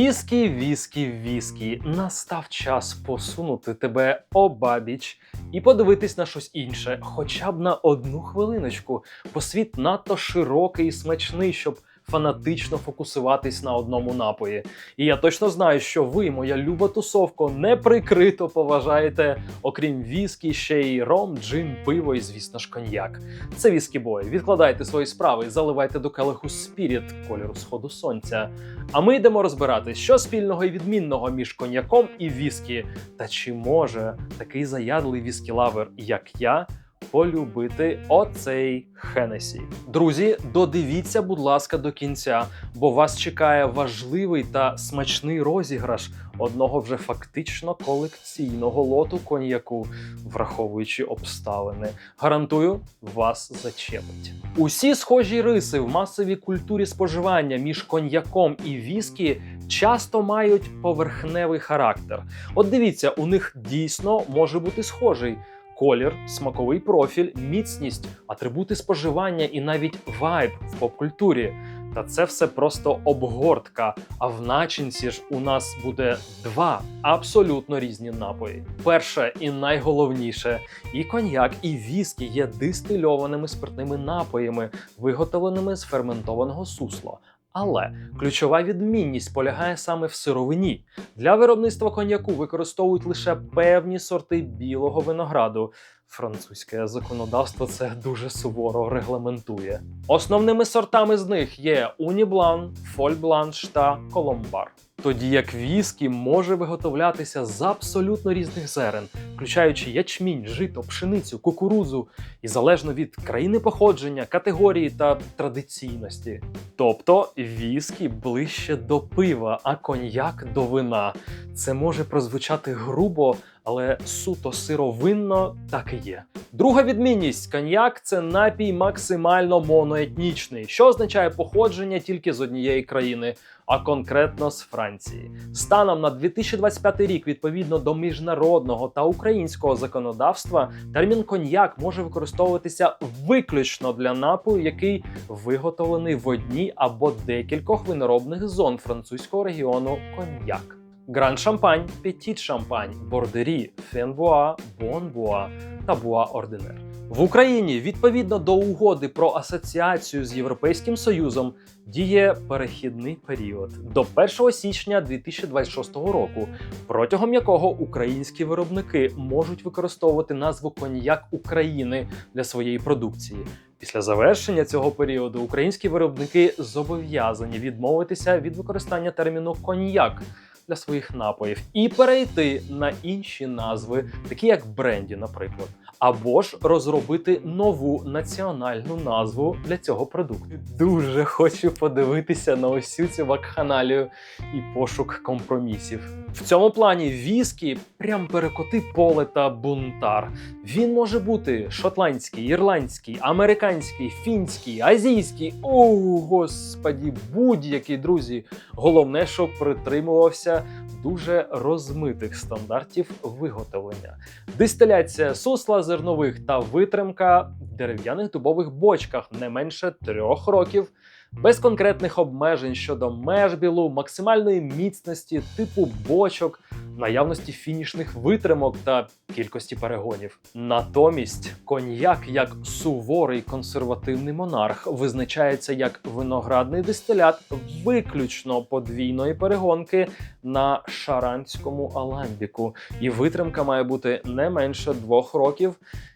Віскі, віскі, віскі. Настав час посунути тебе обабіч і подивитись на щось інше, хоча б на одну хвилиночку, бо світ надто широкий і смачний, щоб фанатично фокусуватись на одному напої. І я точно знаю, що ви, моя люба тусовко, неприкрито поважаєте, окрім віскі, ще й ром, джин, пиво і, звісно ж, коньяк. Це віскі бой. Відкладайте свої справи, заливайте до келиху спіріт кольору сходу сонця. А ми йдемо розбирати, що спільного і відмінного між коньяком і віскі. Та чи може такий заядлий віскі-лавер, як я, полюбити оцей Хенесі? Друзі, додивіться, будь ласка, до кінця, бо вас чекає важливий та смачний розіграш одного вже фактично колекційного лоту коньяку, враховуючи обставини. Гарантую, вас зачепить. Усі схожі риси в масовій культурі споживання між коньяком і віскі часто мають поверхневий характер. От дивіться, у них дійсно може бути схожий. Колір, смаковий профіль, міцність, атрибути споживання і навіть вайб в поп-культурі. Та це все просто обгортка. А в начинці ж у нас буде два абсолютно різні напої. Перше і найголовніше, і коньяк, і віскі є дистильованими спиртними напоями, виготовленими з ферментованого сусла. Але ключова відмінність полягає саме в сировині. Для виробництва коньяку використовують лише певні сорти білого винограду. Французьке законодавство це дуже суворо регламентує. Основними сортами з них є Уніблан, Фольбланш та Коломбар. Тоді як віскі може виготовлятися з абсолютно різних зерен, включаючи ячмінь, жито, пшеницю, кукурузу, і залежно від країни походження, категорії та традиційності. Тобто віскі ближче до пива, а коньяк до вина. Це може прозвучати грубо, але суто сировинно так і є. Друга відмінність коньяк це напій максимально моноетнічний, що означає походження тільки з однієї країни, а конкретно з Франції. Станом на 2025 рік, відповідно до міжнародного та українського законодавства, термін коньяк може використовуватися виключно для напою, який виготовлений в одній або декількох виноробних зон французького регіону коньяк. Гранд Шампань, Петіт Шампань, Бордері, Фенбуа, Бонбуа та Буа Ординер. В Україні відповідно до угоди про асоціацію з Європейським Союзом діє перехідний період до 1 січня 2026 року, протягом якого українські виробники можуть використовувати назву коньяк України для своєї продукції. Після завершення цього періоду українські виробники зобов'язані відмовитися від використання терміну коньяк для своїх напоїв і перейти на інші назви, такі як бренді, наприклад, або ж розробити нову національну назву для цього продукту. Дуже хочу подивитися на ось цю вакханалію і пошук компромісів. В цьому плані віскі прям перекоти поле та бунтар. Він може бути шотландський, ірландський, американський, фінський, азійський. О, господі, будь-який друзі. Головне, щоб притримувався дуже розмитих стандартів виготовлення. Дистиляція сусла зернових та витримка в дерев'яних дубових бочках не менше трьох років. Без конкретних обмежень щодо межбілу, максимальної міцності, типу бочок, наявності фінішних витримок та кількості перегонів. Натомість коньяк як суворий консервативний монарх визначається як виноградний дистилят виключно подвійної перегонки на шаранському аламбіку, і витримка має бути не менше двох років.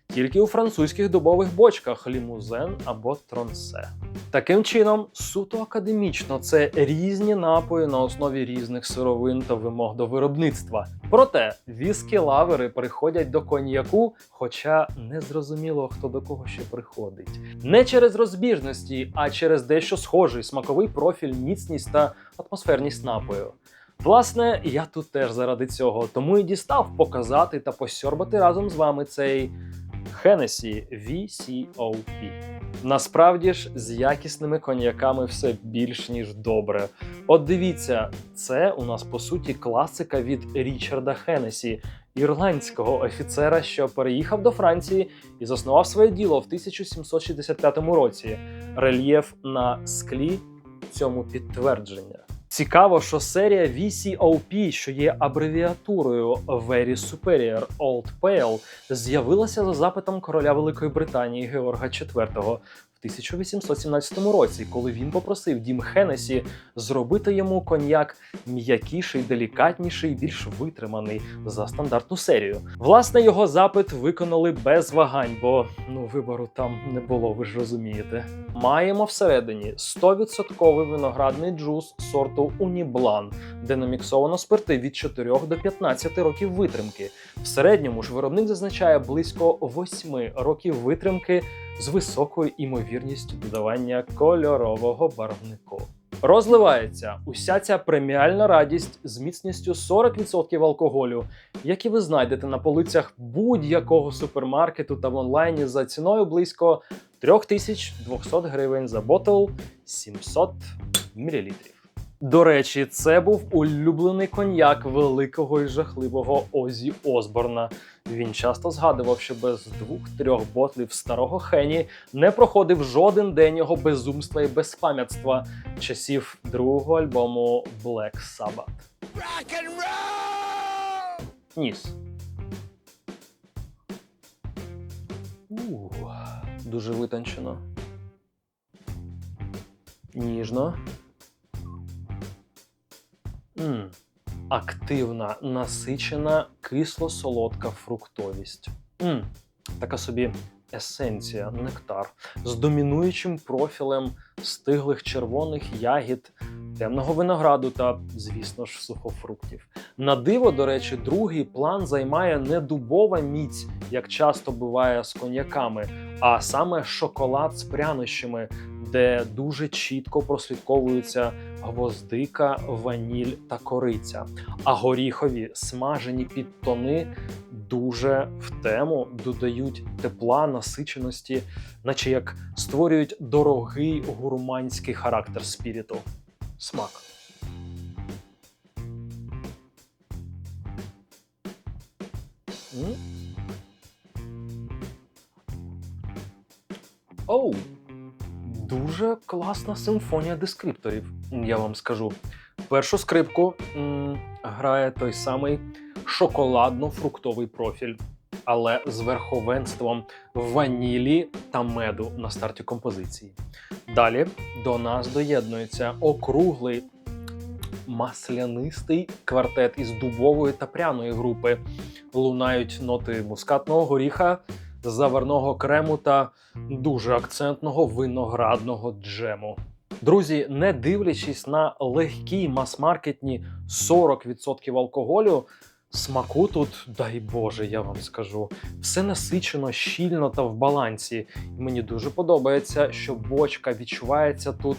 Тільки у французьких дубових бочках лімузен або тронсе. Таким чином, суто академічно це різні напої на основі різних сировин та вимог до виробництва. Проте віскі-лавери приходять до коньяку, хоча не зрозуміло, хто до кого ще приходить. Не через розбіжності, а через дещо схожий смаковий профіль, міцність та атмосферність напою. Власне, я тут теж заради цього, тому і дістав показати та посьорбати разом з вами цей Hennessy VCOP. Насправді ж, з якісними коньяками все більш ніж добре. От дивіться, це у нас по суті класика від Річарда Хеннесі, ірландського офіцера, що переїхав до Франції і заснував своє діло в 1765 році. Рельєф на склі цьому підтвердження. Цікаво, що серія VCOP, що є абревіатурою Very Superior Old Pale, з'явилася за запитом короля Великої Британії Георга IV 1817 році, коли він попросив Дім Хеннесі зробити йому коньяк м'якіший, делікатніший, більш витриманий за стандартну серію. Власне, його запит виконали без вагань, бо ну вибору там не було, ви ж розумієте. Маємо всередині 100% виноградний джус сорту Уніблан, де наміксовано спирти від 4 до 15 років витримки. В середньому ж виробник зазначає близько 8 років витримки з високою імовірністю додавання кольорового барвнику. Розливається уся ця преміальна радість з міцністю 40% алкоголю, які ви знайдете на полицях будь-якого супермаркету та в онлайні за ціною близько 3200 гривень за ботл 700 мл. До речі, це був улюблений коньяк великого і жахливого Озі Осборна. Він часто згадував, що без двох-трьох ботлів старого Хені не проходив жоден день його безумства і безпам'ятства часів другого альбому Black Sabbath. Ніс. Ух, дуже витончено. Ніжно. Активна, насичена, кисло-солодка фруктовість. м Така собі есенція, нектар з домінуючим профілем стиглих червоних ягід, темного винограду та, звісно ж, сухофруктів. На диво, до речі, другий план займає не дубова міць, як часто буває з коньяками, а саме шоколад з прянощами, де дуже чітко прослідковуються гвоздика, ваніль та кориця. А горіхові смажені підтони дуже в тему додають тепла, насиченості, наче як створюють дорогий гурманський характер спіріту. Смак. Оу! Дуже класна симфонія дескрипторів, я вам скажу. Першу скрипку м, грає той самий шоколадно-фруктовий профіль, але з верховенством ванілі та меду на старті композиції. Далі до нас доєднується округлий маслянистий квартет із дубової та пряної групи. Лунають ноти мускатного горіха, заварного крему та дуже акцентного виноградного джему. Друзі, не дивлячись на легкі мас-маркетні 40% алкоголю, смаку тут, дай Боже, я вам скажу, все насичено, щільно та в балансі. І мені дуже подобається, що бочка відчувається тут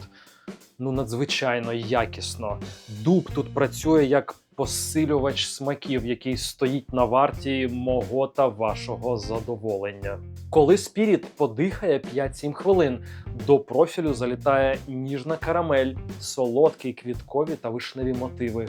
ну надзвичайно якісно. Дуб тут працює як посилювач смаків, який стоїть на варті мого та вашого задоволення. Коли спіріт подихає 5-7 хвилин, до профілю залітає ніжна карамель, солодкі квіткові та вишневі мотиви.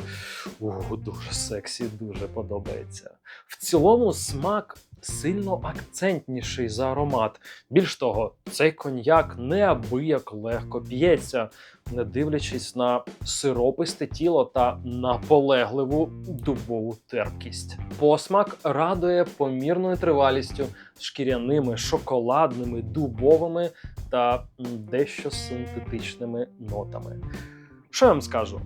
Ух, дуже сексі, дуже подобається. В цілому смак сильно акцентніший за аромат. Більш того, цей коньяк неабияк легко п'ється, не дивлячись на сирописте тіло та наполегливу дубову терпкість. Посмак радує помірною тривалістю, шкіряними, шоколадними, дубовими та дещо синтетичними нотами. Що я вам скажу?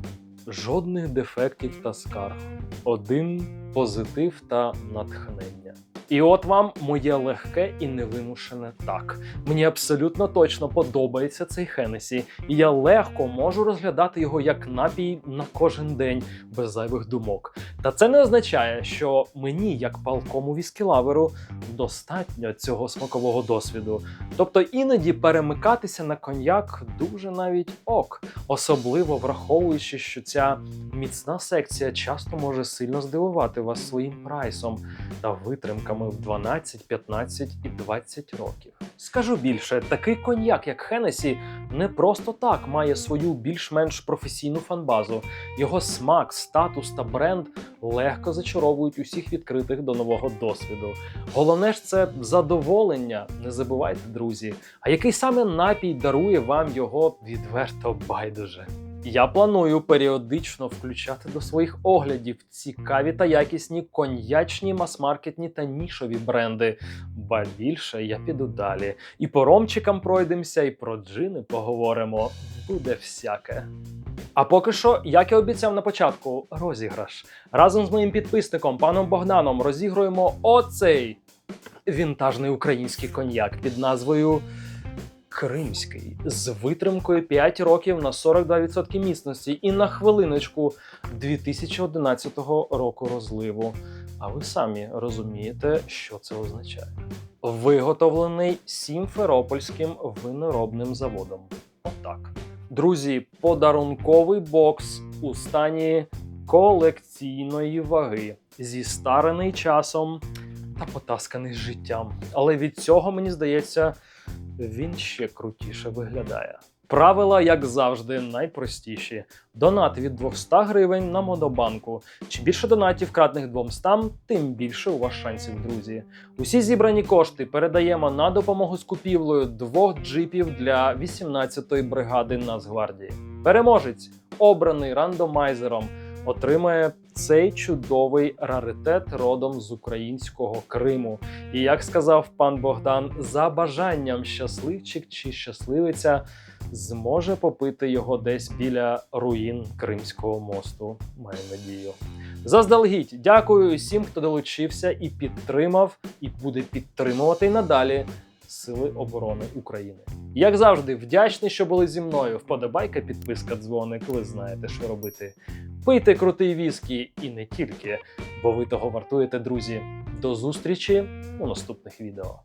Жодних дефектів та скарг, один позитив та натхнення. І от вам моє легке і невимушене так. Мені абсолютно точно подобається цей Хенесі, і я легко можу розглядати його як напій на кожен день без зайвих думок. Та це не означає, що мені, як палкому віскілаверу, достатньо цього смакового досвіду. Тобто іноді перемикатися на коньяк дуже навіть ок, особливо враховуючи, що ця міцна секція часто може сильно здивувати вас своїм прайсом та витримками в 12, 15 і 20 років. Скажу більше, такий коньяк, як Хенесі, не просто так має свою більш-менш професійну фанбазу. Його смак, статус та бренд легко зачаровують усіх відкритих до нового досвіду. Головне ж це задоволення. Не забувайте, друзі. А який саме напій дарує вам його відверто байдуже? Я планую періодично включати до своїх оглядів цікаві та якісні коньячні, мас-маркетні та нішові бренди. Ба більше я піду далі. І по ромчикам пройдемося, і про джини поговоримо. Буде всяке. А поки що, як і обіцяв на початку, розіграш. Разом з моїм підписником, паном Богданом, розігруємо оцей вінтажний український коньяк під назвою Кримський з витримкою 5 років на 42% міцності і на хвилиночку 2011 року розливу. А ви самі розумієте, що це означає. Виготовлений Сімферопольським виноробним заводом. Отак. Друзі, подарунковий бокс у стані колекційної ваги, зістарений часом та потасканий життям. Але від цього, мені здається, він ще крутіше виглядає. Правила, як завжди, найпростіші: донат від 200 гривень на Модобанку. Чим більше донатів, кратних 200, тим більше у вас шансів, друзі. Усі зібрані кошти передаємо на допомогу з купівлею двох джипів для 18-ї бригади Нацгвардії. Переможець, обраний рандомайзером, отримає цей чудовий раритет родом з українського Криму. І як сказав пан Богдан, за бажанням щасливчик чи щасливиця зможе попити його десь біля руїн Кримського мосту. Маю надію. Заздалегідь дякую усім, хто долучився і підтримав, і буде підтримувати надалі Сили оборони України. Як завжди, вдячний, що були зі мною. Вподобайка, підписка, дзвоник. Ви знаєте, що робити. Пийте крутий віскі і не тільки, бо ви того вартуєте, друзі. До зустрічі у наступних відео.